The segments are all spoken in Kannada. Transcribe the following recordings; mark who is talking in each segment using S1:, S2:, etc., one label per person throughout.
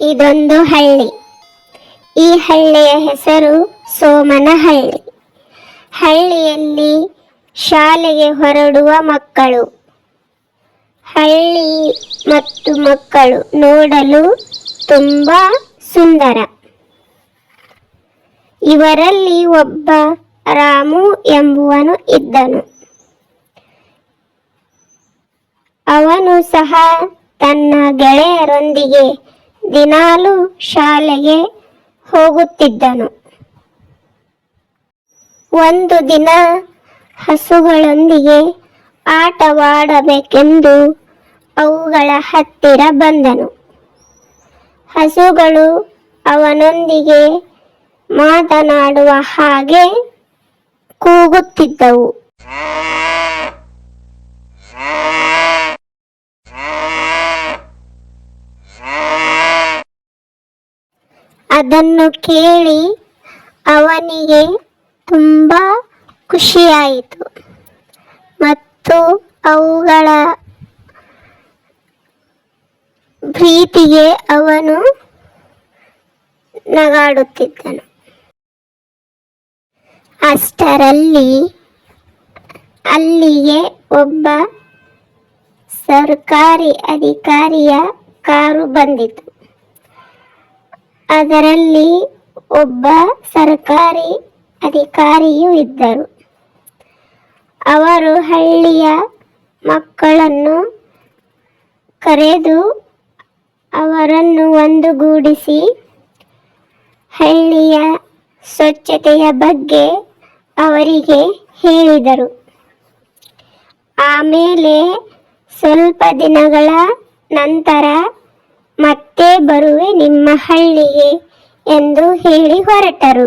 S1: ಇದೊಂದು ಹಳ್ಳಿ. ಈ ಹಳ್ಳಿಯ ಹೆಸರು ಸೋಮನಹಳ್ಳಿ. ಹಳ್ಳಿಯಲ್ಲಿ ಶಾಲೆಗೆ ಹೊರಡುವ ಮಕ್ಕಳು. ಹಳ್ಳಿ ಮತ್ತು ಮಕ್ಕಳು ನೋಡಲು ತುಂಬ ಸುಂದರ. ಇವರಲ್ಲಿ ಒಬ್ಬ ರಾಮು ಎಂಬುವನು ಇದ್ದನು. ಅವನು ಸಹ ತನ್ನ ಗೆಳೆಯರೊಂದಿಗೆ ದಿನಾಲು ಶಾಲೆಗೆ ಹೋಗುತ್ತಿದ್ದನು. ಒಂದು ದಿನ ಹಸುಗಳೊಂದಿಗೆ ಆಟವಾಡಬೇಕೆಂದು ಅವುಗಳ ಹತ್ತಿರ ಬಂದನು. ಹಸುಗಳು ಅವನೊಂದಿಗೆ ಮಾತನಾಡುವ ಹಾಗೆ ಕೂಗುತ್ತಿದ್ದವು. ಅದನ್ನು ಕೇಳಿ ಅವನಿಗೆ ತುಂಬ ಖುಷಿಯಾಯಿತು. ಮತ್ತು ಅವುಗಳ ಪ್ರೀತಿಗೆ ಅವನು ನಗಾಡುತ್ತಿದ್ದನು. ಅಷ್ಟರಲ್ಲಿ ಅಲ್ಲಿಗೆ ಒಬ್ಬ ಸರ್ಕಾರಿ ಅಧಿಕಾರಿಯ ಕಾರು ಬಂದಿತು. ಅದರಲ್ಲಿ ಒಬ್ಬ ಸರ್ಕಾರಿ ಅಧಿಕಾರಿಯೂ ಇದ್ದರು. ಅವರು ಹಳ್ಳಿಯ ಮಕ್ಕಳನ್ನು ಕರೆದು ಅವರನ್ನು ಒಂದುಗೂಡಿಸಿ ಹಳ್ಳಿಯ ಸ್ವಚ್ಛತೆಯ ಬಗ್ಗೆ ಅವರಿಗೆ ಹೇಳಿದರು. ಆಮೇಲೆ ಸ್ವಲ್ಪ ದಿನಗಳ ನಂತರ ಮತ್ತೆ ಬರುವೆ ನಿಮ್ಮ ಹಳ್ಳಿಗೆ ಎಂದು ಹೇಳಿ ಹೊರಟರು.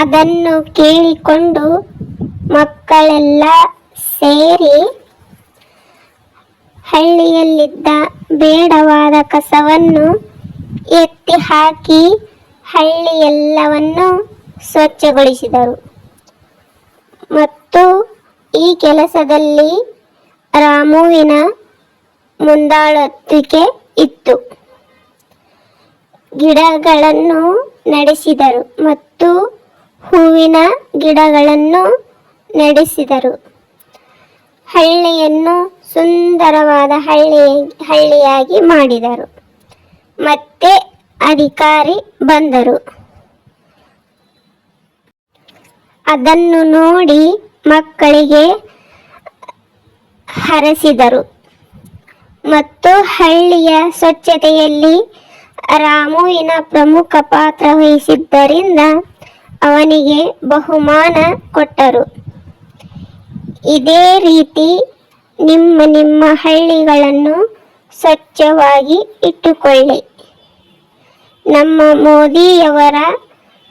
S1: ಅದನ್ನು ಕೇಳಿಕೊಂಡು ಮಕ್ಕಳೆಲ್ಲ ಸೇರಿ ಹಳ್ಳಿಯಲ್ಲಿದ್ದ ಬೇಡವಾದ ಕಸವನ್ನು ಎತ್ತಿ ಹಾಕಿ ಹಳ್ಳಿಯೆಲ್ಲವನ್ನು ಸ್ವಚ್ಛಗೊಳಿಸಿದರು. ಮತ್ತು ಈ ಕೆಲಸದಲ್ಲಿ ರಾಮುವಿನ ಮುಂದಾಳತ್ವಿಕೆ ಇತ್ತು. ಗಿಡಗಳನ್ನು ನಡೆಸಿದರು ಮತ್ತು ಹೂವಿನ ಗಿಡಗಳನ್ನು ನಡೆಸಿದರು. ಹಳ್ಳಿಯನ್ನು ಸುಂದರವಾದ ಹಳ್ಳಿ, ಹಳ್ಳಿಯಾಗಿ ಮಾಡಿದರು. ಮತ್ತೆ ಅಧಿಕಾರಿ ಬಂದರು. ಅದನ್ನು ನೋಡಿ ಮಕ್ಕಳಿಗೆ ಹರಸಿದರು. ಮತ್ತು ಹಳ್ಳಿಯ ಸ್ವಚ್ಛತೆಯಲ್ಲಿ ರಾಮುವಿನ ಪ್ರಮುಖ ಪಾತ್ರ ವಹಿಸಿದ್ದರಿಂದ ಅವನಿಗೆ ಬಹುಮಾನ ಕೊಟ್ಟರು. ಇದೇ ರೀತಿ ನಿಮ್ಮ ನಿಮ್ಮ ಹಳ್ಳಿಗಳನ್ನು ಸ್ವಚ್ಛವಾಗಿ ಇಟ್ಟುಕೊಳ್ಳಿ. ನಮ್ಮ ಮೋದಿಯವರ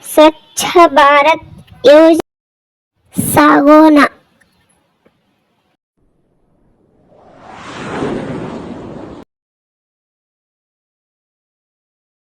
S1: ಸ್ವಚ್ಛ ಭಾರತ್ ಯೋಜನೆ ಸಾಗೋಣ.